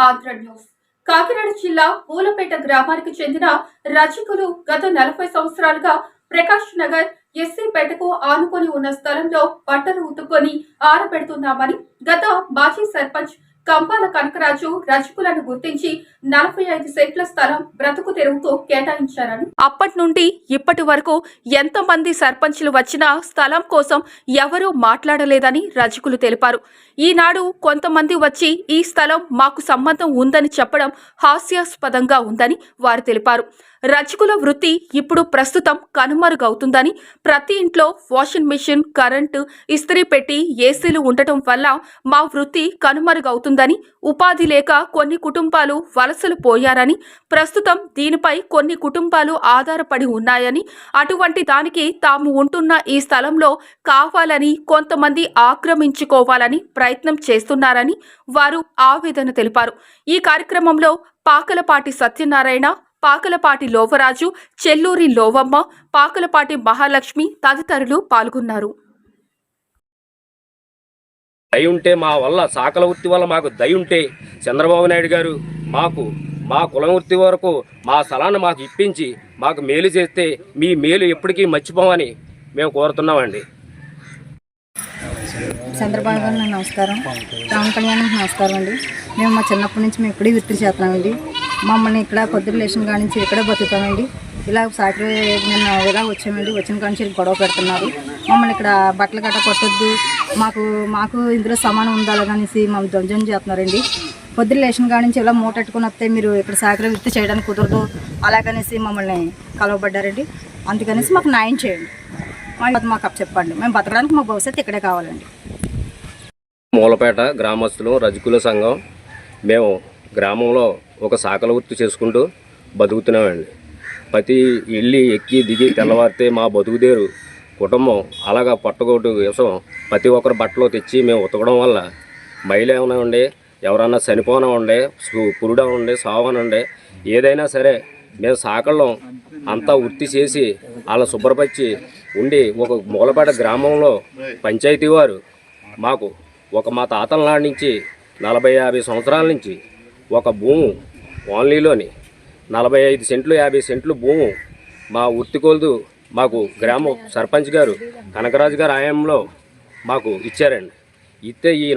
Andhra news Kakinada జిల్లా పూలపేట గ్రామానికి చెందిన రచకులు గత నలభై సంవత్సరాలుగా ప్రకాష్ నగర్ ఎస్సీ పేటకు ఆనుకొని ఉన్న స్థలంలో బట్టలు ఉతుక్కొని ఆరబెడుతున్నామని గత మాజీ సర్పంచ్ కంపాల కనకరాజు రజకులను గుర్తించి నలభై ఐదు సెంట్ల స్థలం బ్రతుకు తెరువుకు కేటాయించారని. అప్పటి నుండి ఇప్పటి వరకు ఎంతమంది సర్పంచ్లు వచ్చినా స్థలం కోసం ఎవరూ మాట్లాడలేదని రజకులు తెలిపారు. ఈనాడు కొంతమంది వచ్చి ఈ స్థలం మాకు సంబంధం ఉందని చెప్పడం హాస్యాస్పదంగా ఉందని వారు తెలిపారు. రజకుల వృత్తి ఇప్పుడు ప్రస్తుతం కనుమరుగవుతుందని ప్రతి ఇంట్లో వాషింగ్ మిషన్ కరెంటు ఇస్త్రీ పెట్టి ఏసీలు ఉండటం వల్ల మా వృత్తి కనుమరుగవుతుంది అవుతుందని ఉపాధి లేక కొన్ని కుటుంబాలు వలసలు పోయారని ప్రస్తుతం దీనిపై కొన్ని కుటుంబాలు ఆధారపడి ఉన్నాయని అటువంటి దానికి తాము ఉంటున్న ఈ స్థలంలో కావాలని కొంతమంది ఆక్రమించుకోవాలని ప్రయత్నం చేస్తున్నారని వారు ఆవేదన తెలిపారు. ఈ కార్యక్రమంలో పాకలపాటి సత్యనారాయణ పాకలపాటి లోవరాజు చెల్లూరి లోవమ్మ పాకలపాటి మహాలక్ష్మి తదితరులు పాల్గొన్నారు. దయ ఉంటే మా వల్ల సాకల వృత్తి వల్ల మాకు దయ ఉంటే చంద్రబాబు నాయుడు గారు మాకు మా కులం వృత్తి వరకు మా స్థలాన్ని మాకు ఇప్పించి మాకు మేలు చేస్తే మీ మేలు ఎప్పటికీ మర్చిపోమని మేము కోరుతున్నామండి. చంద్రబాబు గారు నమస్కారం. పవన్ కళ్యాణ్ నమస్కారం అండి. మేము మా చిన్నప్పటి నుంచి మేము ఇక్కడే వృత్తి చేస్తామండి మమ్మల్ని ఇక్కడ కొద్ది రిలేషన్ కాడి నుంచి ఇక్కడే బతుకుతామండి. ఇలా సాటర్డే నిన్న ఇలా వచ్చామండి? వచ్చిన కాడి నుంచి గొడవ పెడుతున్నారు. మమ్మల్ని ఇక్కడ బట్టలు గట్ట కొట్టొద్దు. మాకు మాకు ఇందులో సమానం ఉండాలనేసి మమ్మల్ని ధ్వంజం చేస్తున్నారండి. పొద్దున్న లేచిన కాడి నుంచి ఇలా మూటట్టుకుని వస్తే మీరు ఇక్కడ సాకరి వృత్తి చేయడానికి కుదరదు. అలాగనేసి మమ్మల్ని కలవబడ్డారండి. అందుకనేసి మాకు న్యాయం చేయండి. మాకు చెప్పండి. మేము బతకడానికి మా భవిష్యత్తు ఇక్కడే కావాలండి. మూలపేట గ్రామస్తులు రజకుల సంఘం మేము గ్రామంలో ఒక సాకల వృత్తి చేసుకుంటూ బతుకుతున్నామండి. ప్రతి ఇల్లు ఎక్కి దిగి తెల్లవారితే మా బతుకుదేరు. కుటుంబం అలాగా పట్టుకోటి కోసం ప్రతి ఒక్కరు బట్టలు తెచ్చి మేము ఉతకడం వల్ల బయలు ఏమైనా ఉండి ఎవరన్నా చనిపోనా ఉండే సు- పురుడా ఉండే సావనండి ఏదైనా సరే మేము సాకళ్ళం అంతా వృత్తి చేసి అలా శుభ్రపరిచి ఉండి ఒక మూలపేట గ్రామంలో పంచాయతీ వారు మాకు ఒక మా తాతల నాటి నుంచి నలభై యాభై సంవత్సరాల నుంచి ఒక భూము ఓన్లీలోని నలభై ఐదు సెంట్లు యాభై సెంట్లు భూము మా ఉర్తికోల్దు మాకు గ్రామం సర్పంచ్ గారు కనకరాజు గారు ఆయంలో మాకు ఇచ్చారండి. ఇస్తే ఈ